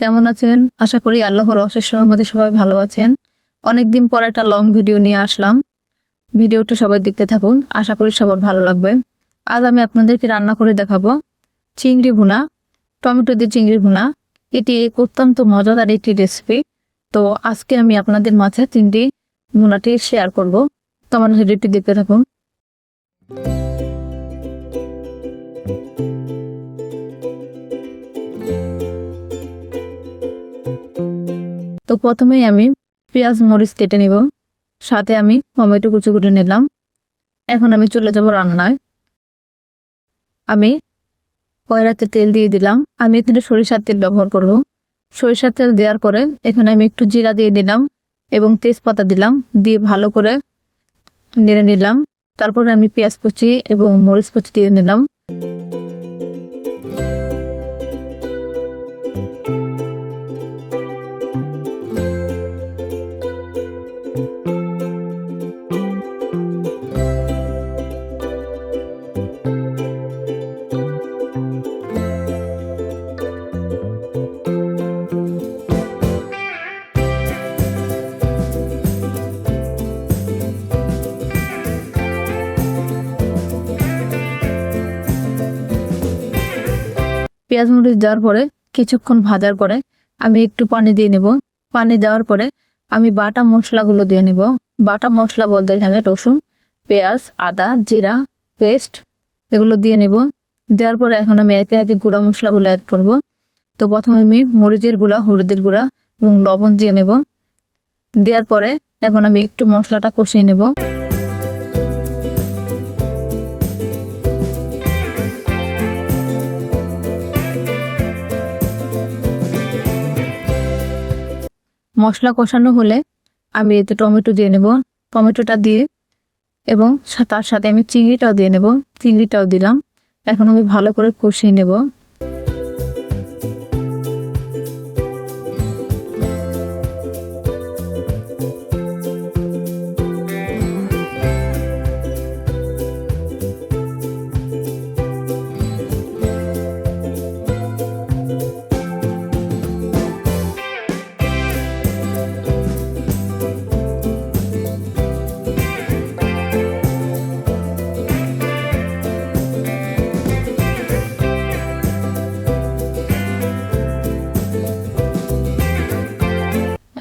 কেমন আছেন? আশা করি আল্লাহর অশেষ রহমতে সবাই ভালো আছেন। অনেকদিন পর একটা লং ভিডিও নিয়ে আসলাম। ভিডিওটা সবাই দেখতে থাকুন। আশা করি সবার ভালো লাগবে। আজ আমি আপনাদেরকে রান্না করে দেখাবো। চিংড়ি ভুনা, টমেটো দিয়ে চিংড়ি ভুনা। এটি অত্যন্ত মজাদার একটি রেসিপি তো আজকে আমি আপনাদের মাঝে চিংড়ি ভুনাটি শেয়ার করব। তো আমার ভিডিওটি দেখতে থাকুন। প্রথমেই আমি পেঁয়াজ, মরিচ কেটে নিব। সাথে আমি টমেটো কুচি কুটে নিলাম। এখন আমি চলে যাব রান্নায়। আমি কয়রাতে তেল দিয়ে দিলাম। আমি এখানে সরিষার তেল ব্যবহার করব। সরিষার তেল দেওয়ার পরে এখানে আমি একটু জিরা দিয়ে দিলাম এবং তেজপাতা দিলাম। দিয়ে ভালো করে নেড়ে নিলাম। তারপরে আমি পেঁয়াজ কুচি এবং মরিচ কুচি দিয়ে নিলাম। পেঁয়াজ মরিচ দেওয়ার পরে কিছুক্ষণ ভাজার পরে আমি একটু পানি দিয়ে নেব। পানি দেওয়ার পরে আমি বাটা মশলাগুলো দিয়ে নেব। বাটা মশলা বলতে এখানে রসুন, পেঁয়াজ, আদা, জিরা, পেস্ট এগুলো দিয়ে নেব। দেওয়ার পরে এখন আমি একে একে গুঁড়া মশলাগুলো অ্যাড করব। তো প্রথমে আমি মরিচের গুঁড়া, হলুদের গুঁড়া এবং লবণ দিয়ে নেব। দেওয়ার পরে এখন আমি একটু মশলাটা কষিয়ে নেব। মশলা কষানো হলে আমি এতে টমেটো দিয়ে নেব। টমেটোটা দিয়ে এবং তার সাথে আমি চিংড়িটাও দিয়ে নেব। চিংড়িটাও দিলাম। এখন আমি ভালো করে কষিয়ে নেব।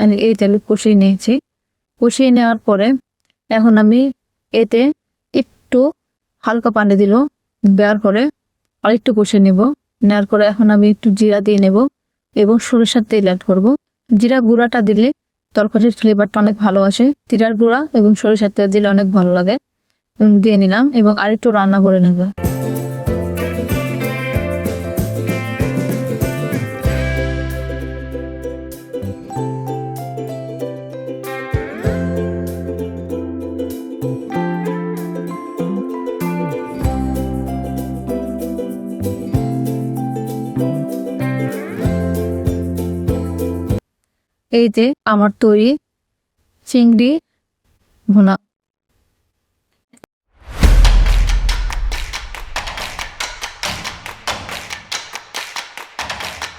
আমি এই তেলে কষিয়ে নিয়েছি। কষিয়ে নেওয়ার পরে এখন আমি এতে একটু হালকা পানি দিল, দেওয়ার পরে আরেকটু কষিয়ে নেব। নেওয়ার পরে এখন আমি একটু জিরা দিয়ে নেব এবং সরিষার তেল অ্যাড করব। জিরা গুঁড়াটা দিলে তরকারির ফ্লেভারটা অনেক ভালো আসে। জিরার গুঁড়া এবং সরিষার তেল দিলে অনেক ভালো লাগে। দিয়ে নিলাম এবং আরেকটু রান্না করে নেব। এই যে আমার তৈরি চিংড়ি ভুনা।